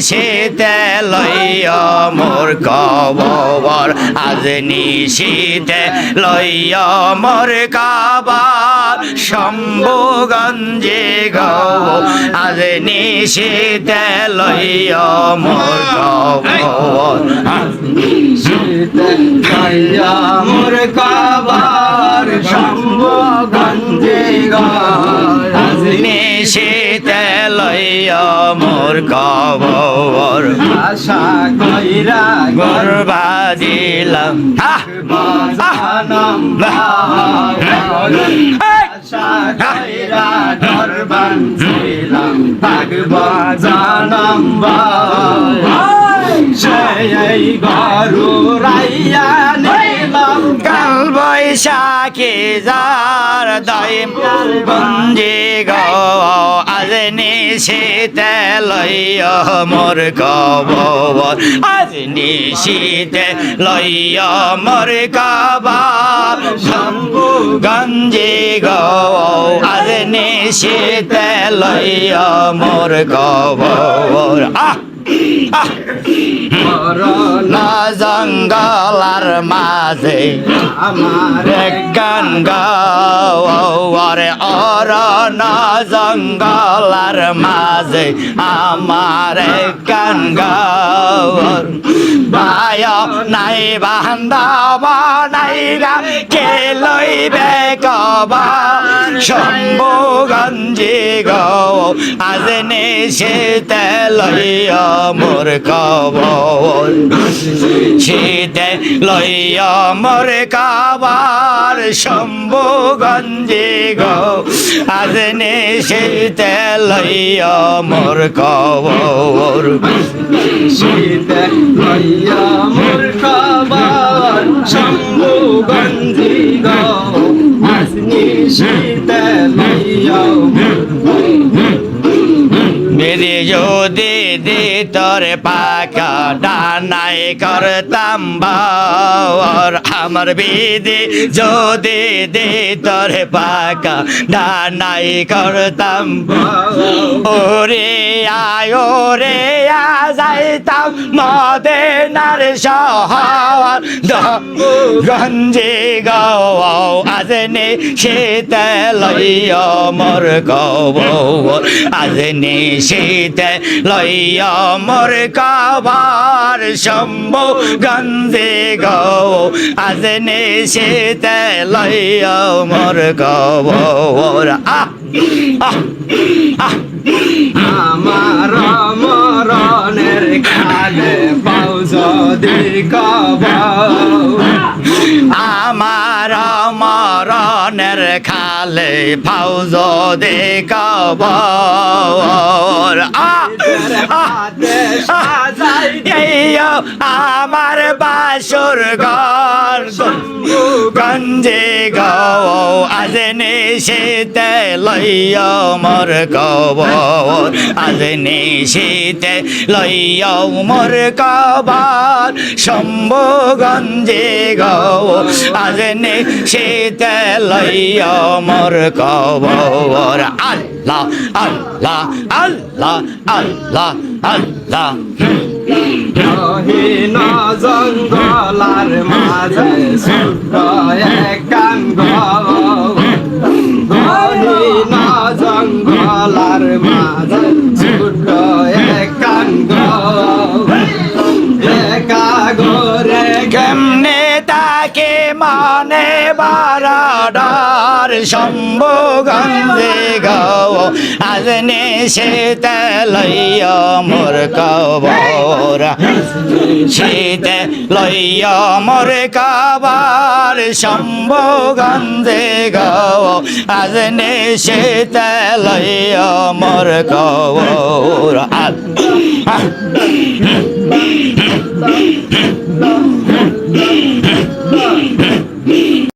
নিশীতে লইয় মোর কবর, আজ নিশীতে লইয় মোর কবর শম্ভুগঞ্জে গৌ আজ নিশীতে লইয় মোর কবর মোর কাবার শম্ভগঞ্জে গাজ নিশীতে লইয় মোর কবর আশা কইরা আশা কইরা দরবান ছিলাম পাগ বাজানম সেই গরু রাইয়া নিলাম। কাল বৈশাখী যার দৈম বঞ্জি গো। আজ নিশীতে লইয় মোর কবর। আজ নিশীতে লইয় মোর কবর। শম্ভু গঞ্জে গো আজ নিশীতে লইয় মোর কবর। আহ! করোনা জঙ্গলার মাঝে আমার গান গাওয়ারে অর না জঙ্গলার মাঝে আমার গান গাওয়ার বায়, নাই বান্ধব নাই গা কে লইবে শম্ভু গঞ্জি গো আজ নিশীতে লইয় মোর কবর। শীতে লইয়া মোর কাবার শম্ভু গঞ্জি গো আজ নিশীতে লইয়া মোর কবর। শীতে লইয়া মোর খাবার শম্ভু গঞ্জি গো হাসনি শীতে লইয়া মেরে যদি দি তোর পাকা ডানাই করতাম বাওর আমার বিধি যদি দি তোর পাকা ডানাই করতাম ওরে আয় আ যাইতাম মদেনার শহর। গঞ্জে গাও আজ নে শীতে লইয় মোর আজ নে শীতে লইয় মোর কাবার শম্ভু গন্ধে গাও, আজ নে শীতে লইয় মোর কবর। আহ আমার মরণের কালে পাও আমার মরণের খালে ফাউজ দে কবর। আমার বাসুর ঘর। গঞ্জে গো আজ নিশীতে লইয় মোর কবর। আজ নিশীতে লইয় মোর কবর শম্ভু গঞ্জে গো আজ নিশীতে লইয় মোর কবর। আল্লাহ আল্লাহ আল্লাহ আল্লাহ আল্লাহ। রহিন জঙ্গলার মাঝে ছোট্ট রহিন জঙ্গলার মাঝে ছোট্ট একান একা গোরে কেমনে তাকে মানে বারাডার শম্ভু গন্ধে গাও। আজ নিশীতে লইয় মোর কবর শীতে লইয় মোর কবর শম্ভু গন্ধে গাও আজ নিশীতে লইয় মোর কবর